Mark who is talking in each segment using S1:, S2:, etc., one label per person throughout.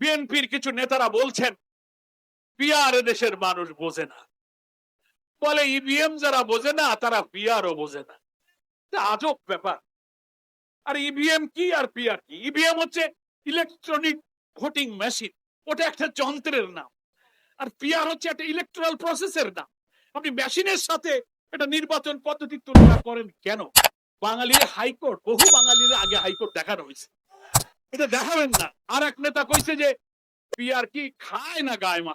S1: বিএনপির কিছু নেতারা বলছেন পিআর দেশের মানুষ বোঝে না। বলে ইভিএম যারা বোঝে না, তারা পিআরও বোঝে না। আজব ব্যাপার। আর ইভিএম কি আর পিআর কি? ইভিএম হচ্ছে ইলেকট্রনিক ভোটিং মেশিন ওটা একটা যন্ত্রের নাম। আর পিআর হচ্ছে একটা ইলেকট্রাল প্রসেসের নাম। আপনি মেশিনের সাথে এটা নির্বাচন পদ্ধতি তুলনা করেন কেন? বাঙালির হাইকোর্ট, বহু বাঙালির আগে হাইকোর্ট দেখানো হয়েছে। এটা দেখাবেন না। আর এক নেতা কইছে যে পিআর কি খায় না গায় মা?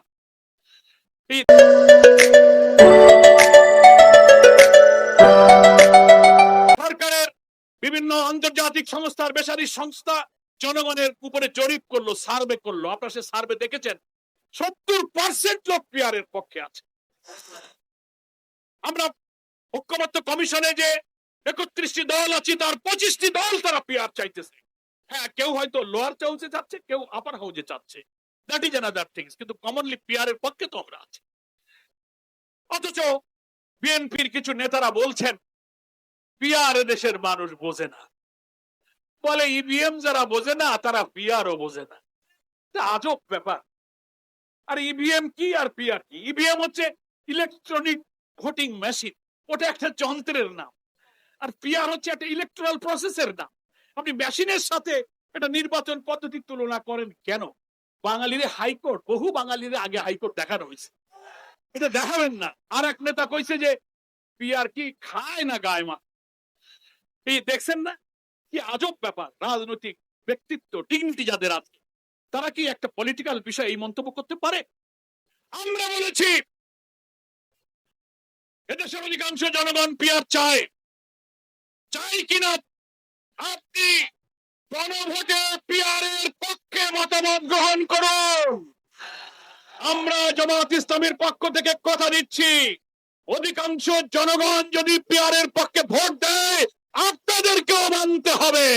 S1: সরকারের বিভিন্ন আন্তর্জাতিক সংস্থার বেসারি সংস্থা জনগণের উপরে জরিপ করল, সার্ভে করল। আপনারা সে সার্ভে দেখেছেন? সত্তর পার্সেন্ট লোক পিয়ারের পক্ষে আছে। আমরা ঐক্যমত্য কমিশনে যে একত্রিশটি দল আছে, তার পঁচিশটি দল তারা পিয়ার চাইতেছে। হ্যাঁ কেউ হয়তো লোয়ার হাউসে যাচ্ছে, কেউ আপার হাউসে যাচ্ছে। দ্যাট ইজ অ্যানাদার থিংস কিন্তু কমনলি পিয়ারের পক্ষে তো আমরা আছি। অথচ বিএনপির কিছু নেতারা বলছেন পিয়ার দেশের মানুষ বোঝে না। বলে ইভিএম যারা বোঝে না, তারা পিআরও বোঝে না। আজব ব্যাপার। আর ইভিএম কি আর পিআর কি? ইভিএম হচ্ছে ইলেকট্রনিক ভোটিং মেশিন ওটা একটা যন্ত্রের নাম। আর পিআর হচ্ছে একটা ইলেকট্রাল প্রসেসের নাম। আপনি মেশিনের সাথে এটা নির্বাচন পদ্ধতির তুলনা করেন কেন? বাঙালির হাইকোর্ট, বহু বাঙালির আগে হাইকোর্ট দেখানো হয়েছে। এটা দেখাবেন না। আর এক নেতা কইছে যে, পিয়ার কি খায় না গায় মা? এই দেখছেন না? কি আজব ব্যাপার, রাজনৈতিক ব্যক্তিত্ব ডিগনিটি যাদের আছে, তারা কি একটা পলিটিক্যাল বিষয় এই মন্তব্য করতে পারে? আমরা বলেছি, এদেশের অধিকাংশ জনগণ পিয়ার চায়। চাই কিনা আপনি গণভোটে পিয়ারের পক্ষে মতামত গ্রহণ করুন। আমরা জামাত ইসলামের পক্ষ থেকে কথা দিচ্ছি। অধিকাংশ জনগণ যদি পিয়ারের পক্ষে ভোট দেয়, আপনাদেরকেও মানতে হবে।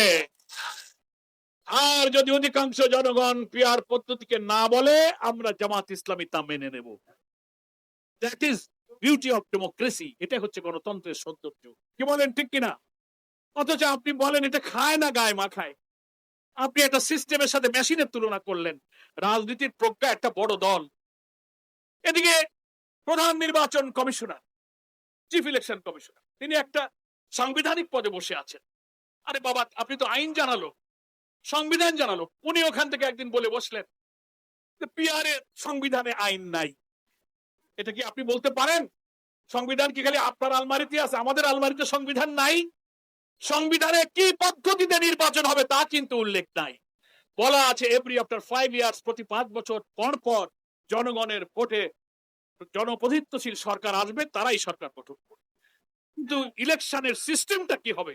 S1: আর যদি অধিকাংশ জনগণ পিয়ার পদ্ধতিকে না বলে, আমরা জামাত ইসলামী তা মেনে নেব। That is beauty of democracy এটা হচ্ছে গণতন্ত্রের সৌন্দর্য। কি বলেন, ঠিক কিনা? অথচ আপনি বলেন, এটা খায় না, গায়ে মাখায়। আপনি একটা সিস্টেমের সাথে মেশিনের তুলনা করলেন। রাজনীতির প্রজ্ঞা একটা বড় দল। এদিকে প্রধান নির্বাচন কমিশনার চিফ ইলেকশন কমিশনার তিনি একটা সাংবিধানিক পদে বসে আছেন। আরে বাবা, আপনি তো আইন জানালো, সংবিধান জানালো। উনি ওখান থেকে একদিন বলে বসলেন পিআরে সংবিধানে আইন নাই। এটা কি আপনি বলতে পারেন? সংবিধান কি খালি আপনার আলমারিতে আছে? আমাদের আলমারিতে সংবিধান নাই? সংবিধানে কি পদ্ধতিতে নির্বাচন হবে তা কিন্তু উল্লেখ নাই। বলা আছে এভরি আফটার ফাইভ ইয়ার্স প্রতি পাঁচ বছর পর পর জনগণের ভোটে জনপ্রতিত্বশীল সরকার আসবে, তারাই সরকার গঠন করবে। কিন্তু ইলেকশনের সিস্টেমটা কি হবে?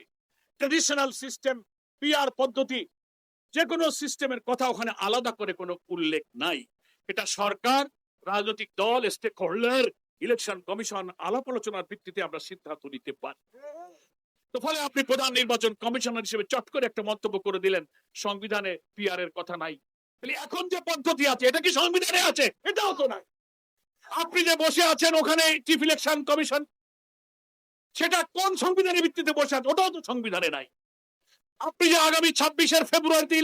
S1: ট্রেডিশনাল সিস্টেম পিআর পদ্ধতি যে কোনো সিস্টেমের কথা ওখানে আলাদা করে কোনো উল্লেখ নাই। এটা সরকার, রাজনৈতিক দল স্টেক হোল্ডার ইলেকশন কমিশন আলাপ আলোচনার ভিত্তিতে আমরা সিদ্ধান্ত নিতে পারি। তো ফলে আপনি প্রধান নির্বাচন কমিশনার হিসেবে চট করে একটা মন্তব্য করে দিলেন, সংবিধানে পিআর এর কথা নাই। এখন যে পদ্ধতি আছে, এটা কি সংবিধানে আছে? এটাও তো নাই। আপনি যে বসে আছেন ওখানে চিফ ইলেকশন কমিশন সেটা কোন সংবিধানের ভিত্তিতে বসে আছে? ওটাও তো সংবিধানে নাই। আপনি যে আগামী ছাব্বিশের ফেব্রুয়ারিতে